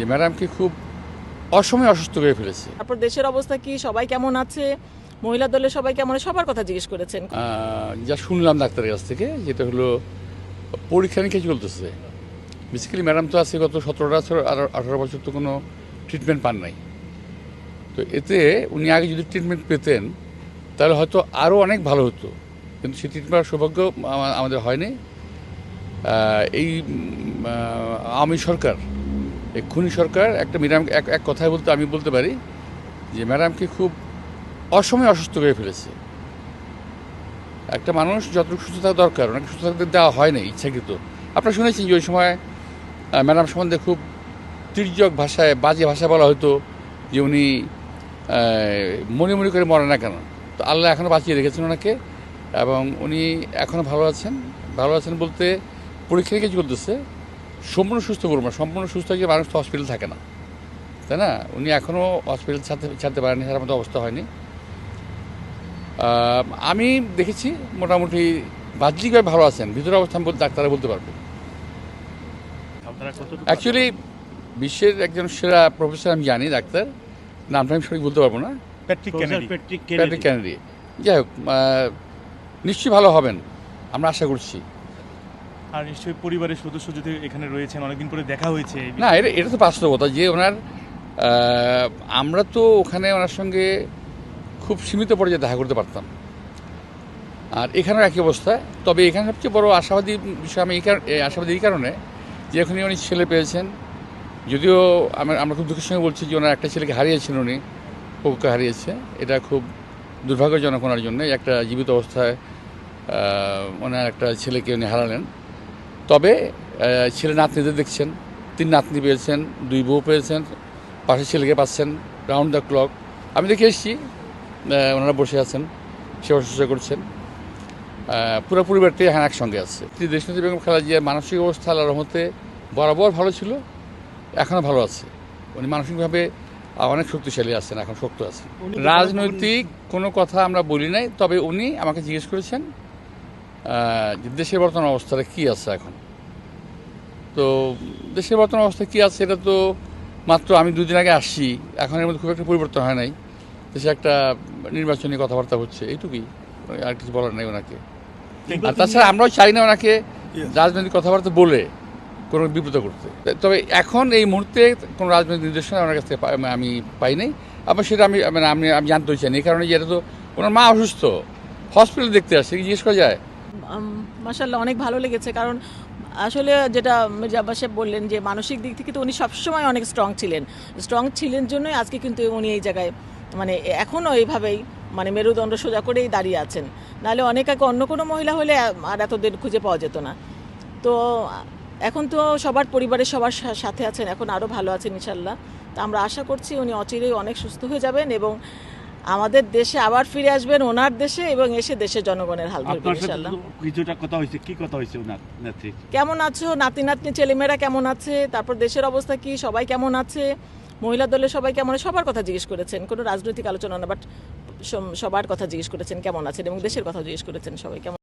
যে ম্যাডামকে খুব অসময়ে অসুস্থ হয়ে ফেলেছে। তারপর দেশের অবস্থা কি? সবাই কেমন আছে? মহিলা দলের সবাই কেমন সবার কথা জিজ্ঞেস করেছেন। যা শুনলাম ডাক্তারের কাছ থেকে যেটা হলো পরীক্ষা নিরীক্ষা চলতেছে। বেসিক্যালি ম্যাডাম তো আছে গত সতেরো বছর আর আঠারো বছর তো কোনো ট্রিটমেন্ট পান নাই। তো এতে উনি আগে যদি ট্রিটমেন্ট পেতেন তাহলে হয়তো আরও অনেক ভালো হতো। কিন্তু সেই ট্রিটমেন্ট সৌভাগ্য আমাদের হয়নি। এই আওয়ামী সরকার এই খুনি সরকার একটা ম্যাডাম, এক এক কথায় বলতে আমি বলতে পারি যে ম্যাডামকে খুব অসময়ে অসুস্থ হয়ে ফেলেছে। একটা মানুষ যতটুকু সুস্থ থাকা দরকার, ওনাকে সুস্থ থাকতে দেওয়া হয় না ইচ্ছাকৃত। আপনারা শুনেছেন যে ওই সময় ম্যাডাম সম্বন্ধে খুব তির্যক ভাষায়, বাজে ভাষা বলা হতো যে উনি মনে মনে করে মরে না কেন। তো আল্লাহ এখনও বাঁচিয়ে রেখেছেন ওনাকে এবং উনি এখনও ভালো আছেন। ভালো আছেন বলতে পরীক্ষা নিরীক্ষা চলতেছে সম্পূর্ণ সুস্থ বলব না সম্পূর্ণ সুস্থ হয়ে মানুষ তো হসপিটাল থাকে না। তাই না? উনি এখনও হসপিটাল ছাড়তে ছাড়তে পারেনি তার মতো অবস্থা হয়নি। আমি দেখেছি মোটামুটি বাহ্যিকভাবে ভালো আছেন ভিতরে অবস্থান বলতে ডাক্তাররা বলতে পারবে। অ্যাকচুয়ালি বিশ্বের একজন সেরা প্রফেসর আমি জানি ডাক্তার। নামটা আমি সঠিক বলতে পারব না। প্যাট্রিক ক্যানেডি যাই হোক নিশ্চয়ই ভালো হবেন আমরা আশা করছি। আর নিশ্চয়ই পরিবারের সদস্য যদি এখানে রয়েছেন, অনেকদিন পরে দেখা হয়েছে। না, এটা এটা তো বাস্তবতা যে ওনার আমরা তো ওখানে ওনার সঙ্গে খুব সীমিত পর্যায়ে দেখা করতে পারতাম। আর এখানেও একই অবস্থা। তবে এখানে সবচেয়ে বড় আশাবাদী বিষয় আমি এই কারণে আশাবাদী এই কারণে যে এখানে উনি ছেলে পেয়েছেন। যদিও আমরা আমরা খুব দুঃখের সঙ্গে বলছি যে ওনার একটা ছেলেকে হারিয়েছেন উনি পক্ষে হারিয়েছে। এটা খুব দুর্ভাগ্যজনক ওনার জন্য একটা জীবিত অবস্থায় ওনার একটা ছেলেকে উনি হারালেন। তবে ছেলে নাতনিদের দেখছেন তিন নাতনি পেয়েছেন দুই বউ পেয়েছেন পাশের ছেলেকে পাচ্ছেন রাউন্ড দ্য ক্লক আমি দেখে এসেছি ওনারা বসে আছেন সেবা শুশ্রূষা করছেন। পুরো পরিবারটি হ্যাঁ একসঙ্গে আছে। দেশনীতি বেগম খালেদা মানসিক অবস্থা আল্লাহ রহমতে বরাবর ভালো ছিল এখনও ভালো আছে। উনি মানসিকভাবে অনেক শক্তিশালী আছেন এখন শক্ত আছেন। রাজনৈতিক কোনো কথা আমরা বলি নাই তবে উনি আমাকে জিজ্ঞেস করেছেন যে দেশের বর্তমান অবস্থাটা কী আছে এখন। তো দেশের বর্তমান অবস্থা কী আছে এটা তো মাত্র আমি দুদিন আগে আসছি। এখন এর মধ্যে খুব একটা পরিবর্তন হয় নাই। দেশে একটা নির্বাচনী কথাবার্তা হচ্ছে। এইটুকুই। আর কিছু বলার নেই ওনাকে। আর তাছাড়া আমরাও চাই না ওনাকে রাজনৈতিক কথাবার্তা বলে কোনো বিব্রত করতে। তবে এখন এই মুহূর্তে কোনো রাজনৈতিক নির্দেশনা ওনার কাছ থেকে আমি পাই নাই। আবার সেটা আমি মানে আমি আমি জানতেও চাই না এই কারণে যে এটা তো ওনার মা অসুস্থ। হসপিটালে দেখতে আসছে কি জিজ্ঞেস করা যায়? মাসাল্লাহ অনেক ভালো লেগেছে। কারণ আসলে যেটা মির্জা আব্বাস সাহেব বললেন যে মানসিক দিক থেকে তো উনি সবসময় অনেক স্ট্রং ছিলেন। স্ট্রং ছিলেন জন্যই আজকে কিন্তু উনি এই জায়গায় মানে এখনও এইভাবেই মানে মেরুদণ্ড সোজা করেই দাঁড়িয়ে আছেন। নাহলে অনেক আগে অন্য কোনো মহিলা হলে আর এতদিন খুঁজে পাওয়া যেত না। তো এখন তো সবার পরিবারের সবার সাথে আছেন, এখন আরও ভালো আছেন ইনশাল্লাহ। তা আমরা আশা করছি উনি অচিরেই অনেক সুস্থ হয়ে যাবেন এবং আমাদের দেশে আবার ফিরে আসবেন ওনার দেশে এবং এসে দেশের জনগণের হাল ধরবেন কিছুটা কথা হয়েছে। কি কথা হয়েছে ওনার কেমন আছো? নাতি নাতনি ছেলেমেয়েরা কেমন আছে? তারপর দেশের অবস্থা কি? সবাই কেমন আছে? মহিলা দলের সবাই কেমন আছে? সবার কথা জিজ্ঞেস করেছেন। কোনো রাজনৈতিক আলোচনা না বাট সবার কথা জিজ্ঞেস করেছেন কেমন আছেন এবং দেশের কথা জিজ্ঞেস করেছেন সবাই কেমন